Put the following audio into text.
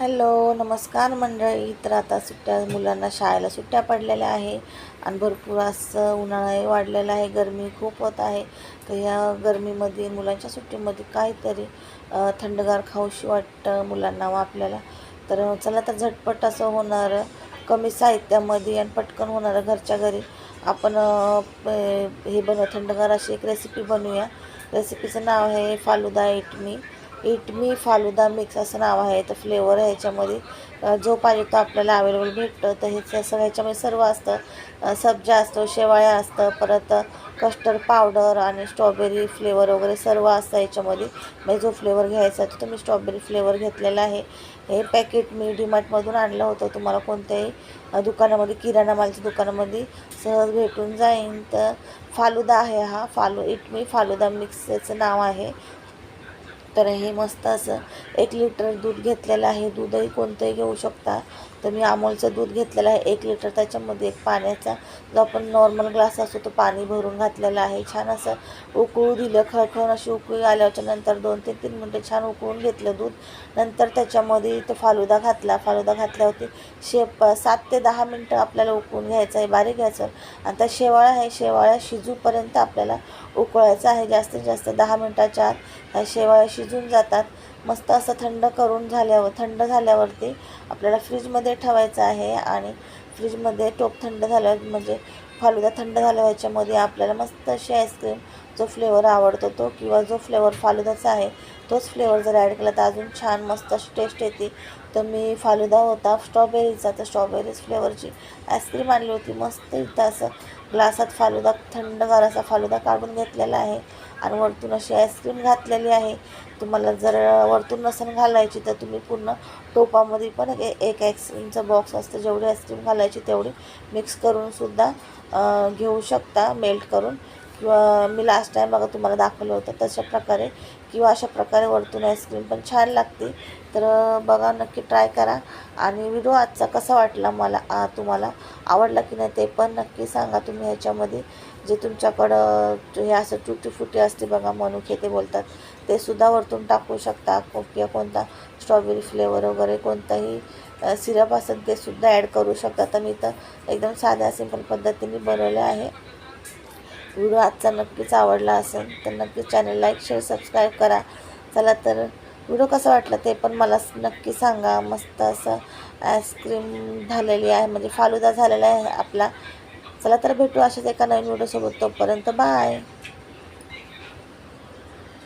Hello नमस्कार मंडळी. तर आता सुट्ट्या मुलांना शाळेला सुट्ट्या पडलेल्या आहे आणि भरपूर असं उन्हाळाही वाढलेला आहे गरमी खूप होत आहे. तर ह्या गरमीमध्ये मुलांच्या सुट्टीमध्ये काहीतरी थंडगार खाऊशी वाटतं मुलांना व आपल्याला. तर चला तर झटपट असं होणारं कमी साहित्यामध्ये आणि पटकन होणारं घरच्या घरी. आपण हे बनव थंडगार अशी एक रेसिपी बनवूया. रेसिपीचं नाव आहे falooda eat me eat me falooda mix असं नाव आहे तर फ्लेवर आहे ह्याच्यामध्ये जो पाहिजे तो आपल्याला अवेलेबल भेटतं तर हे सगळं ह्याच्यामध्ये सर्व असतं. सब्जा असतो शेवाळ्या असतं परत कस्टर्ड पावडर आणि स्ट्रॉबेरी फ्लेवर वगैरे सर्व असतं याच्यामध्ये. म्हणजे जो फ्लेवर घ्यायचा तो तुम्ही स्ट्रॉबेरी फ्लेवर घेतलेला आहे. हे पॅकेट मी डीमार्टमधून आणलं होतं. तुम्हाला कोणत्याही दुकानामध्ये किराणा मालच्या दुकानामध्ये सहज भेटून जाईन. तर फालुदा आहे हा. फालू इट मी फालुदा मिक्सचं नाव आहे. तर हे मस्त असं एक लिटर दूध घेतलेलं आहे. दूधही कोणतंही घेऊ शकता. तर मी अमोलचं दूध घेतलेलं आहे. एक लिटर त्याच्यामध्ये एक पाण्याचा जो आपण नॉर्मल ग्लास असतो तो पाणी भरून घातलेलं आहे. छान असं उकळू दिलं खळखळून अशी उकळी आल्याच्यानंतर दोन ते तीन मिनटं छान उकळून घेतलं दूध. नंतर त्याच्यामध्ये तो फालुदा घातला. फालुदा घातल्यावरती शेप सात ते दहा मिनटं आपल्याला उकळून घ्यायचं आहे. बारीक घ्यायचं. आणि त्या शेवाळा आहे. शेवाळ्या शिजूपर्यंत आपल्याला उकळायचं आहे. जास्तीत जास्त दहा मिनटाच्या आत ह्या शेवाळ्या शिजून जातात. मस्त असं थंड करून झाल्यावर थंड झाल्यावरती आपल्याला फ्रीजमध्ये ठेवायचं आहे आणि फ्रीजमध्ये टोप थंड झाल्यावर म्हणजे फालुदा थंड झाल्यावर ह्याच्यामध्ये आपल्याला मस्त अशी आईस्क्रीम जो फ्लेवर आवडतो तो किंवा जो फ्लेवर फालुदाचा आहे तोच फ्लेवर जर ॲड केला तर अजून छान मस्त अशी टेस्ट येते. तर मी फालुदा होता स्ट्रॉबेरीचा तर स्ट्रॉबेरीज फ्लेवरची आईस्क्रीम आणली होती. मस्त इथं असं ग्लासात फालुदा थंडगार असा फालुदा काढून घेतलेला आहे. आणि वरतून अशी आईस्क्रीम घातलेली आहे. तुम्हाला जर वरतून नसेल घालायची तर तुम्ही पूर्ण टोपामध्ये पण एक एक आईस्क्रीमचा बॉक्स असतं. जेवढी आईस्क्रीम घालायची तेवढी मिक्स करूनसुद्धा घेऊ शकता मेल्ट करून. किंवा मी लास्ट टाईम बघा तुम्हाला दाखवलं होतं तशा प्रकारे. किंवा अशा प्रकारे वरतून आईस्क्रीम पण छान लागते. तर बघा नक्की ट्राय करा. आणि व्हिडिओ आजचा कसा वाटला मला तुम्हाला आवडला की नाही ते पण नक्की सांगा तुम्ही ह्याच्यामध्ये जे तुमच्याकडं हे असं तुटीफुटी असते बघा मनुके ते बोलतात. ते सुद्धा वरतून टाकू शकता किंवा कोणता स्ट्रॉबेरी फ्लेवर वगैरे कोणताही सिरप असेल ते सुद्धा ॲड करू शकता तर मी तर एकदम साध्या सिंपल पद्धतीने बनवलं आहे. व्हिडिओ आजचा नक्कीच आवडला असेल तर नक्कीच चॅनल लाईक शेअर सबस्क्राईब करा. चला तर व्हिडिओ कसा वाटला ते पण मला नक्की सांगा. मस्त असं आईस्क्रीम झालेली आहे म्हणजे फालुदा झालेला आहे आपला. चला तर भेटू अशाच एका नवीन व्हिडिओसोबत तोपर्यंत बाय